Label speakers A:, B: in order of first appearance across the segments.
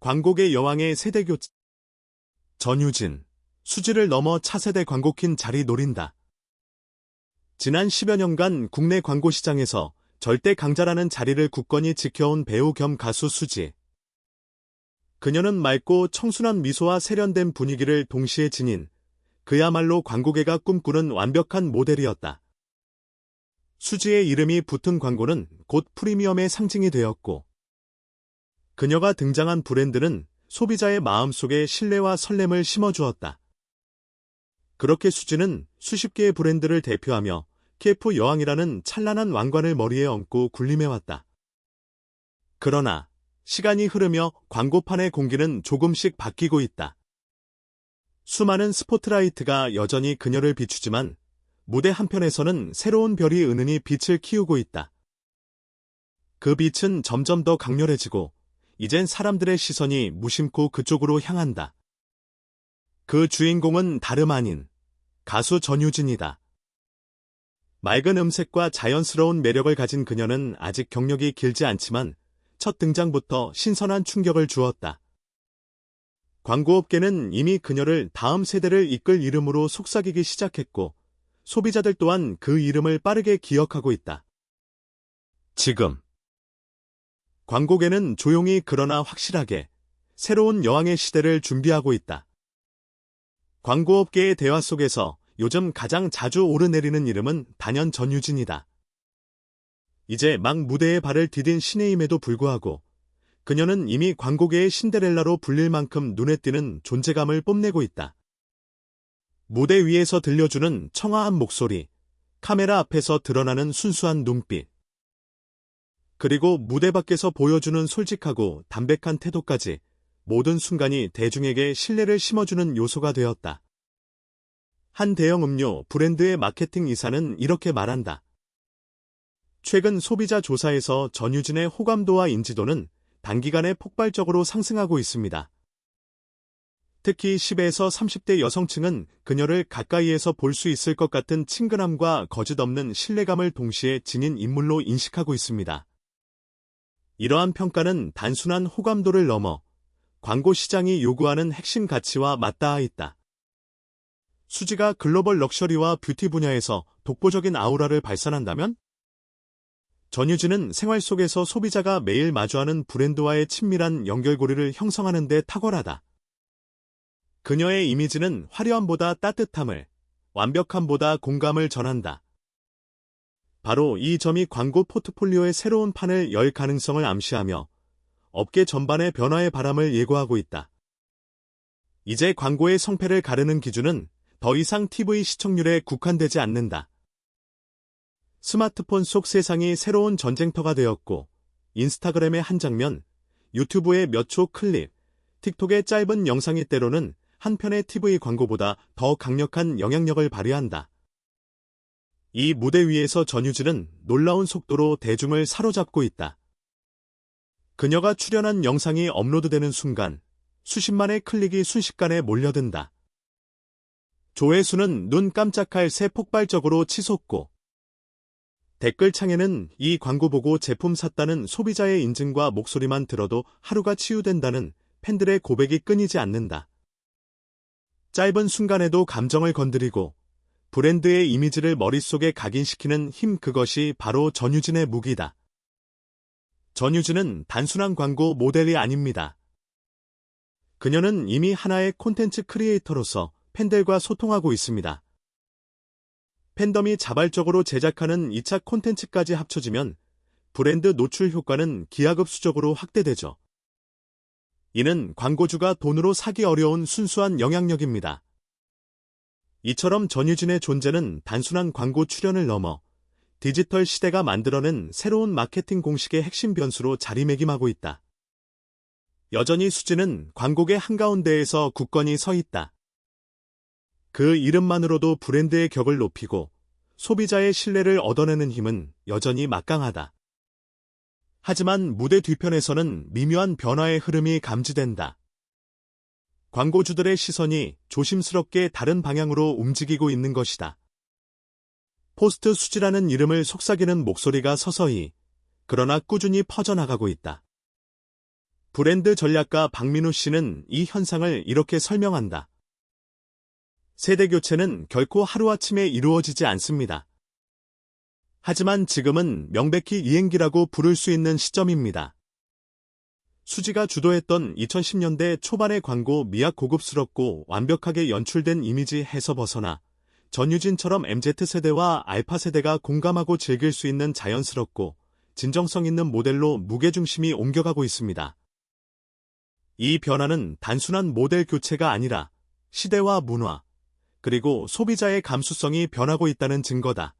A: 광고계 여왕의 세대교체. 전유진, 수지를 넘어 차세대 광고킨 자리 노린다. 지난 10여 년간 국내 광고 시장에서 절대 강자라는 자리를 굳건히 지켜온 배우 겸 가수 수지. 그녀는 맑고 청순한 미소와 세련된 분위기를 동시에 지닌 그야말로 광고계가 꿈꾸는 완벽한 모델이었다. 수지의 이름이 붙은 광고는 곧 프리미엄의 상징이 되었고 그녀가 등장한 브랜드는 소비자의 마음속에 신뢰와 설렘을 심어주었다. 그렇게 수지는 수십 개의 브랜드를 대표하며 KF 여왕이라는 찬란한 왕관을 머리에 얹고 군림해왔다. 그러나 시간이 흐르며 광고판의 공기는 조금씩 바뀌고 있다. 수많은 스포트라이트가 여전히 그녀를 비추지만 무대 한편에서는 새로운 별이 은은히 빛을 키우고 있다. 그 빛은 점점 더 강렬해지고 이젠 사람들의 시선이 무심코 그쪽으로 향한다. 그 주인공은 다름 아닌 가수 전유진이다. 맑은 음색과 자연스러운 매력을 가진 그녀는 아직 경력이 길지 않지만 첫 등장부터 신선한 충격을 주었다. 광고업계는 이미 그녀를 다음 세대를 이끌 이름으로 속삭이기 시작했고, 소비자들 또한 그 이름을 빠르게 기억하고 있다. 지금 광고계는 조용히 그러나 확실하게 새로운 여왕의 시대를 준비하고 있다. 광고업계의 대화 속에서 요즘 가장 자주 오르내리는 이름은 단연 전유진이다. 이제 막 무대에 발을 디딘 신예임에도 불구하고 그녀는 이미 광고계의 신데렐라로 불릴 만큼 눈에 띄는 존재감을 뽐내고 있다. 무대 위에서 들려주는 청아한 목소리, 카메라 앞에서 드러나는 순수한 눈빛, 그리고 무대 밖에서 보여주는 솔직하고 담백한 태도까지 모든 순간이 대중에게 신뢰를 심어주는 요소가 되었다. 한 대형 음료 브랜드의 마케팅 이사는 이렇게 말한다. 최근 소비자 조사에서 전유진의 호감도와 인지도는 단기간에 폭발적으로 상승하고 있습니다. 특히 10에서 30대 여성층은 그녀를 가까이에서 볼 수 있을 것 같은 친근함과 거짓없는 신뢰감을 동시에 지닌 인물로 인식하고 있습니다. 이러한 평가는 단순한 호감도를 넘어 광고 시장이 요구하는 핵심 가치와 맞닿아 있다. 수지가 글로벌 럭셔리와 뷰티 분야에서 독보적인 아우라를 발산한다면? 전유진은 생활 속에서 소비자가 매일 마주하는 브랜드와의 친밀한 연결고리를 형성하는 데 탁월하다. 그녀의 이미지는 화려함보다 따뜻함을, 완벽함보다 공감을 전한다. 바로 이 점이 광고 포트폴리오의 새로운 판을 열 가능성을 암시하며 업계 전반의 변화의 바람을 예고하고 있다. 이제 광고의 성패를 가르는 기준은 더 이상 TV 시청률에 국한되지 않는다. 스마트폰 속 세상이 새로운 전쟁터가 되었고, 인스타그램의 한 장면, 유튜브의 몇 초 클립, 틱톡의 짧은 영상이 때로는 한 편의 TV 광고보다 더 강력한 영향력을 발휘한다. 이 무대 위에서 전유진은 놀라운 속도로 대중을 사로잡고 있다. 그녀가 출연한 영상이 업로드되는 순간 수십만의 클릭이 순식간에 몰려든다. 조회수는 눈 깜짝할 새 폭발적으로 치솟고 댓글창에는 이 광고 보고 제품 샀다는 소비자의 인증과 목소리만 들어도 하루가 치유된다는 팬들의 고백이 끊이지 않는다. 짧은 순간에도 감정을 건드리고 브랜드의 이미지를 머릿속에 각인시키는 힘 그것이 바로 전유진의 무기다. 전유진은 단순한 광고 모델이 아닙니다. 그녀는 이미 하나의 콘텐츠 크리에이터로서 팬들과 소통하고 있습니다. 팬덤이 자발적으로 제작하는 2차 콘텐츠까지 합쳐지면 브랜드 노출 효과는 기하급수적으로 확대되죠. 이는 광고주가 돈으로 사기 어려운 순수한 영향력입니다. 이처럼 전유진의 존재는 단순한 광고 출연을 넘어 디지털 시대가 만들어낸 새로운 마케팅 공식의 핵심 변수로 자리매김하고 있다. 여전히 수지는 광고계 한가운데에서 굳건히 서 있다. 그 이름만으로도 브랜드의 격을 높이고 소비자의 신뢰를 얻어내는 힘은 여전히 막강하다. 하지만 무대 뒤편에서는 미묘한 변화의 흐름이 감지된다. 광고주들의 시선이 조심스럽게 다른 방향으로 움직이고 있는 것이다. 포스트 수지라는 이름을 속삭이는 목소리가 서서히, 그러나 꾸준히 퍼져나가고 있다. 브랜드 전략가 박민우 씨는 이 현상을 이렇게 설명한다. 세대 교체는 결코 하루아침에 이루어지지 않습니다. 하지만 지금은 명백히 이행기라고 부를 수 있는 시점입니다. 수지가 주도했던 2010년대 초반의 광고 미약 고급스럽고 완벽하게 연출된 이미지에서 벗어나 전유진처럼 MZ세대와 알파세대가 공감하고 즐길 수 있는 자연스럽고 진정성 있는 모델로 무게중심이 옮겨가고 있습니다. 이 변화는 단순한 모델 교체가 아니라 시대와 문화, 그리고 소비자의 감수성이 변하고 있다는 증거다.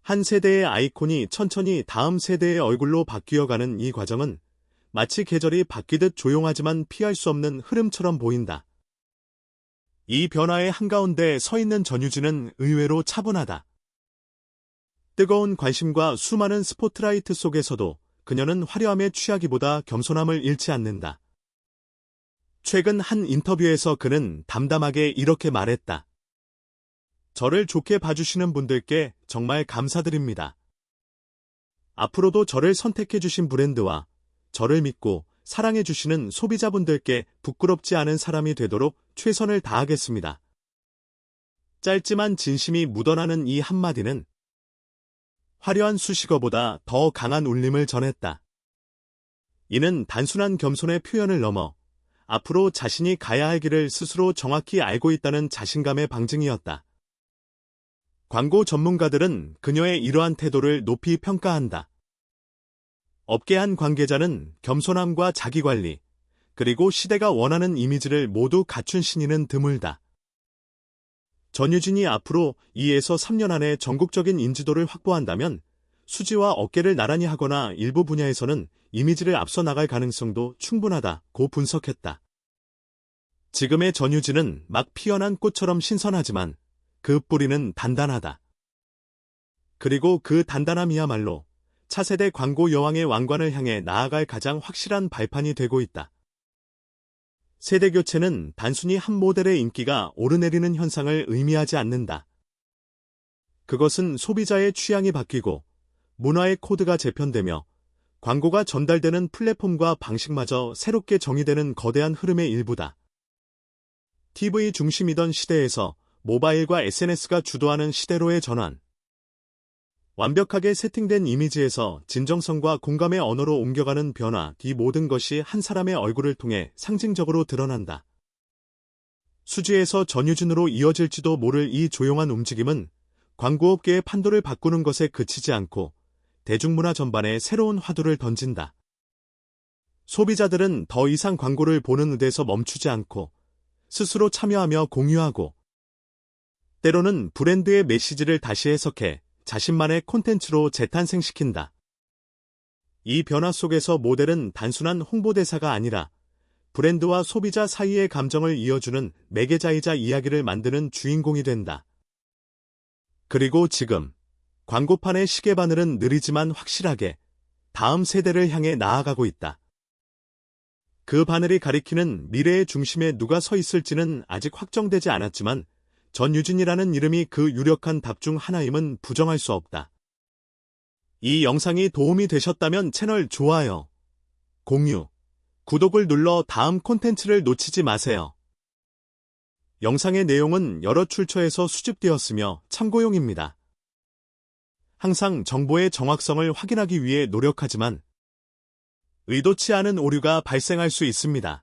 A: 한 세대의 아이콘이 천천히 다음 세대의 얼굴로 바뀌어가는 이 과정은 마치 계절이 바뀌듯 조용하지만 피할 수 없는 흐름처럼 보인다. 이 변화의 한가운데 서 있는 전유진은 의외로 차분하다. 뜨거운 관심과 수많은 스포트라이트 속에서도 그녀는 화려함에 취하기보다 겸손함을 잃지 않는다. 최근 한 인터뷰에서 그는 담담하게 이렇게 말했다. 저를 좋게 봐주시는 분들께 정말 감사드립니다. 앞으로도 저를 선택해주신 브랜드와 저를 믿고 사랑해 주시는 소비자분들께 부끄럽지 않은 사람이 되도록 최선을 다하겠습니다. 짧지만 진심이 묻어나는 이 한마디는 화려한 수식어보다 더 강한 울림을 전했다. 이는 단순한 겸손의 표현을 넘어 앞으로 자신이 가야 할 길을 스스로 정확히 알고 있다는 자신감의 방증이었다. 광고 전문가들은 그녀의 이러한 태도를 높이 평가한다. 업계 한 관계자는 겸손함과 자기관리, 그리고 시대가 원하는 이미지를 모두 갖춘 신인은 드물다. 전유진이 앞으로 2에서 3년 안에 전국적인 인지도를 확보한다면 수지와 어깨를 나란히 하거나 일부 분야에서는 이미지를 앞서 나갈 가능성도 충분하다고 분석했다. 지금의 전유진은 막 피어난 꽃처럼 신선하지만 그 뿌리는 단단하다. 그리고 그 단단함이야말로 차세대 광고 여왕의 왕관을 향해 나아갈 가장 확실한 발판이 되고 있다. 세대 교체는 단순히 한 모델의 인기가 오르내리는 현상을 의미하지 않는다. 그것은 소비자의 취향이 바뀌고 문화의 코드가 재편되며 광고가 전달되는 플랫폼과 방식마저 새롭게 정의되는 거대한 흐름의 일부다. TV 중심이던 시대에서 모바일과 SNS가 주도하는 시대로의 전환. 완벽하게 세팅된 이미지에서 진정성과 공감의 언어로 옮겨가는 변화, 이 모든 것이 한 사람의 얼굴을 통해 상징적으로 드러난다. 수지에서 전유진으로 이어질지도 모를 이 조용한 움직임은 광고업계의 판도를 바꾸는 것에 그치지 않고 대중문화 전반에 새로운 화두를 던진다. 소비자들은 더 이상 광고를 보는 의대에서 멈추지 않고 스스로 참여하며 공유하고 때로는 브랜드의 메시지를 다시 해석해 자신만의 콘텐츠로 재탄생시킨다. 이 변화 속에서 모델은 단순한 홍보대사가 아니라 브랜드와 소비자 사이의 감정을 이어주는 매개자이자 이야기를 만드는 주인공이 된다. 그리고 지금 광고판의 시계바늘은 느리지만 확실하게 다음 세대를 향해 나아가고 있다. 그 바늘이 가리키는 미래의 중심에 누가 서 있을지는 아직 확정되지 않았지만 전유진이라는 이름이 그 유력한 답 중 하나임은 부정할 수 없다. 이 영상이 도움이 되셨다면 채널 좋아요, 공유, 구독을 눌러 다음 콘텐츠를 놓치지 마세요. 영상의 내용은 여러 출처에서 수집되었으며 참고용입니다. 항상 정보의 정확성을 확인하기 위해 노력하지만 의도치 않은 오류가 발생할 수 있습니다.